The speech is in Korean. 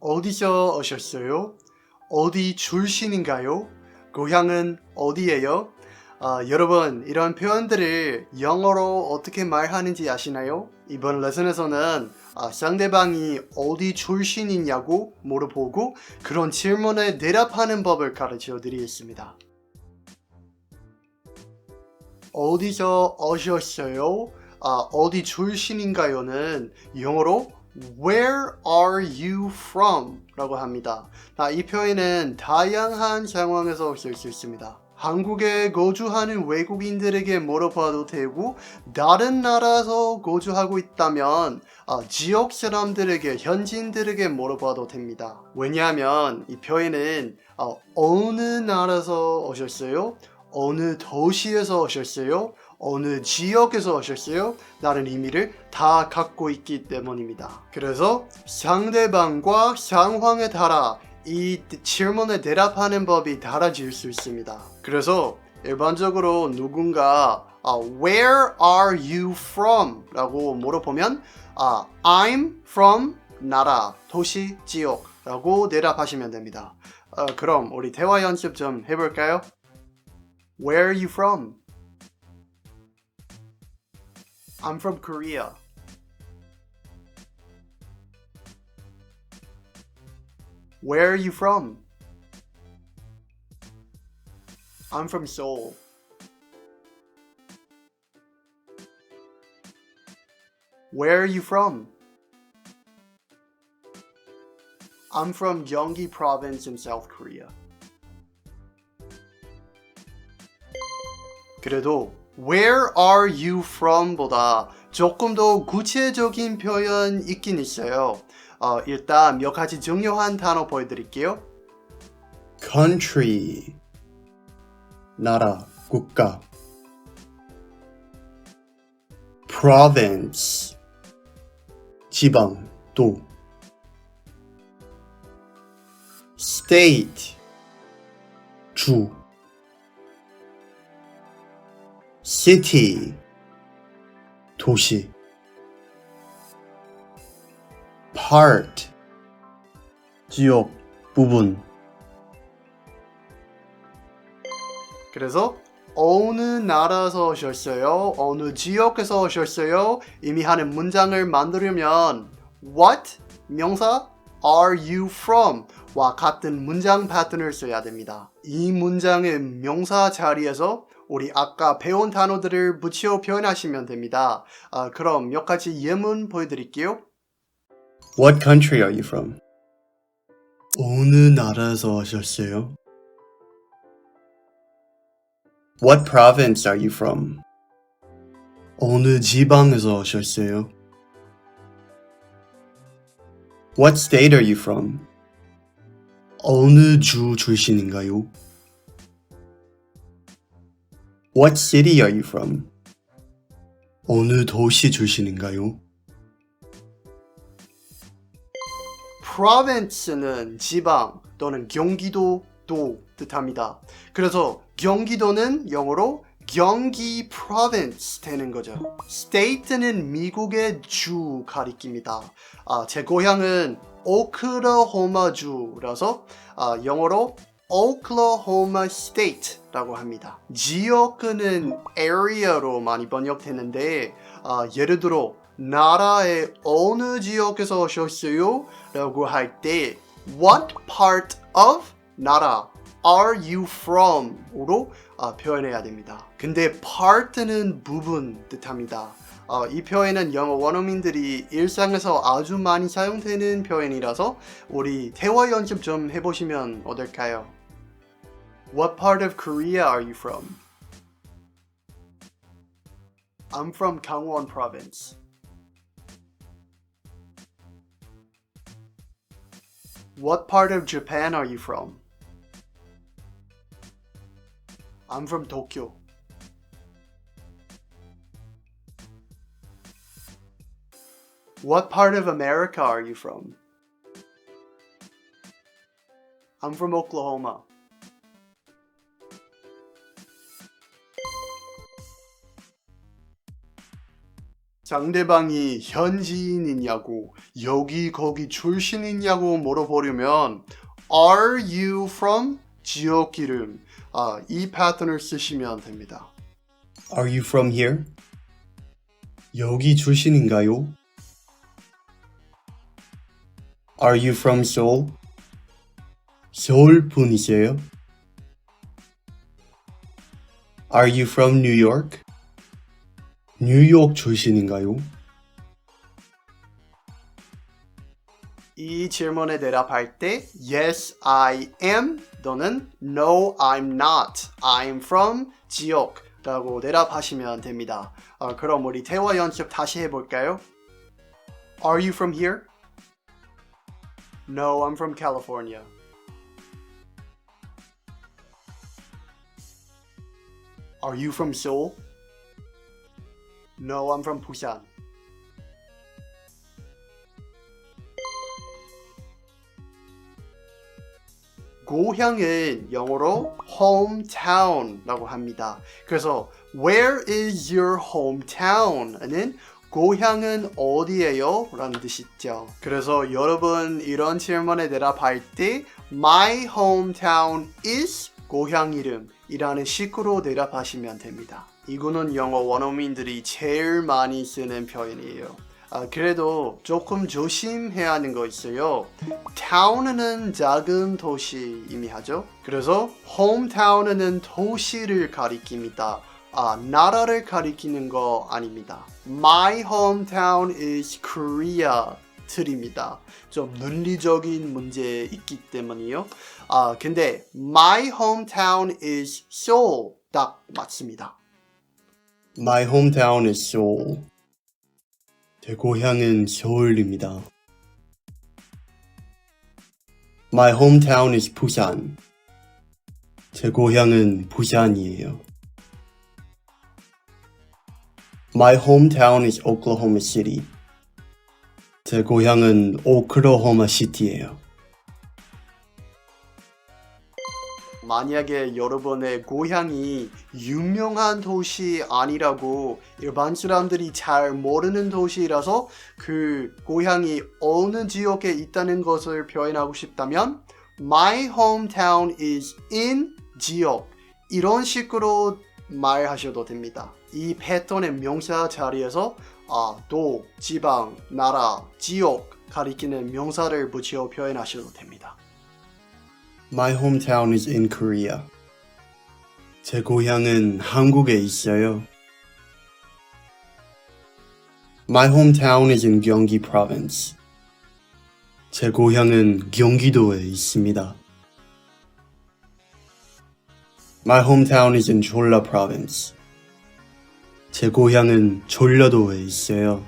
어디서 오셨어요? 어디 출신인가요? 고향은 어디예요? 아, 여러분, 이런 표현들을 영어로 어떻게 말하는지 아시나요? 이번 레슨에서는 아, 상대방이 어디 출신이냐고 물어보고 그런 질문에 대답하는 법을 가르쳐 드리겠습니다. 어디서 오셨어요? 아, 어디 출신인가요는 영어로 Where are you from? 라고 합니다. 아, 이 표현은 다양한 상황에서 쓸 수 있습니다. 한국에 거주하는 외국인들에게 물어봐도 되고 다른 나라에서 거주하고 있다면 아, 지역 사람들에게 현지인들에게 물어봐도 됩니다. 왜냐하면 이 표현은 아, 어느 나라에서 오셨어요? 어느 도시에서 오셨어요? 어느 지역에서 오셨어요? 라는 의미를 다 갖고 있기 때문입니다. 그래서 상대방과 상황에 따라 이 질문에 대답하는 법이 달라질 수 있습니다. 그래서 일반적으로 누군가 아, Where are you from? 라고 물어보면 아, I'm from 나라, 도시, 지역 라고 대답하시면 됩니다. 어, 그럼 우리 대화 연습 좀 해볼까요? Where are you from? I'm from Korea. Where are you from? I'm from Seoul. Where are you from? I'm from Gyeonggi province in South Korea. 그래도 Where are you from? 보다 조금 더 구체적인 표현 있긴 있어요. 어, 일단 몇 가지 중요한 단어 보여드릴게요. country 나라 국가 province 지방 도 state 주 city 도시 part 지역 부분 그래서 어느 나라에서 오셨어요? 어느 지역에서 오셨어요? 이미 하는 문장을 만들려면 What? 명사 Are you from? 와 같은 문장 패턴을 써야 됩니다. 이 문장의 명사 자리에서 우리 아까 배운 단어들을 붙여 표현하시면 됩니다. 아, 그럼 몇 가지 예문 보여드릴게요. What country are you from? 어느 나라에서 오셨어요? What province are you from? 어느 지방에서 오셨어요? What state are you from? 어느 주 출신인가요? What city are you from? 어느 도시 출신인가요? province는 지방 또는 경기도도 뜻합니다. 그래서 경기도는 영어로 경기 province 되는 거죠. state는 미국의 주 가리킵니다. 아, 제 고향은 오클라호마주라서 아, 영어로 Oklahoma State라고 합니다. 지역은 area로 많이 번역되는데 아, 예를 들어 나라의 어느 지역에서 오셨어요? 라고 할 때 What part of 나라 are you from? 으로 아, 표현해야 됩니다. 근데 part는 부분 뜻합니다. 어, 이 표현은 영어 원어민들이 일상에서 아주 많이 사용되는 표현이라서 우리 대화 연습 좀 해보시면 어떨까요? What part of Korea are you from? I'm from Gangwon province. What part of Japan are you from? I'm from Tokyo. What part of America are you from? I'm from Oklahoma. 상대방이 현지인이냐고 여기 거기 출신이냐고 물어보려면 Are you from 지역 이름 아, 이 패턴을 쓰시면 됩니다. Are you from here? 여기 출신인가요? Are you from Seoul? 서울 분이세요? Are you from New York? 뉴욕 출신인가요? 이 질문에 대답할 때 Yes, I am 또는 No, I'm not. I'm from 지역 라고 대답하시면 됩니다. 아, 그럼 우리 대화 연습 다시 해볼까요? Are you from here? No, I'm from California. Are you from Seoul? No, I'm from Busan. 고향은 영어로 hometown라고 합니다. 그래서 where is your hometown은 고향은 어디예요? 라는 뜻이죠. 그래서 여러분 이런 질문에 대답할 때 my hometown is 고향 이름이라는 식으로 대답하시면 됩니다. 이거는 영어 원어민들이 제일 많이 쓰는 표현이에요. 아, 그래도 조금 조심해야 하는 거 있어요. town은 작은 도시 의미하죠. 그래서 hometown은 도시를 가리킵니다. 아, 나라를 가리키는 거 아닙니다. My hometown is Korea. 틀입니다. 좀 논리적인 문제 있기 때문이요. 아, 근데 my hometown is Seoul 딱 맞습니다. My hometown is Seoul. 제 고향은 서울입니다. My hometown is 부산. 제 고향은 부산이에요. My hometown is Oklahoma City. 제 고향은 오클라호마 시티예요. 만약에 여러분의 고향이 유명한 도시 아니라고 일반 사람들이 잘 모르는 도시라서 그 고향이 어느 지역에 있다는 것을 표현하고 싶다면 My hometown is in 지역 이런 식으로 말하셔도 됩니다. 이 패턴의 명사 자리에서 아, 도, 지방, 나라, 지역 가리키는 명사를 붙여 표현하셔도 됩니다. My hometown is in Korea. 제 고향은 한국에 있어요. My hometown is in 경기 province. 제 고향은 경기도에 있습니다. My hometown is in 졸라 province. 제 고향은 전라도에 있어요.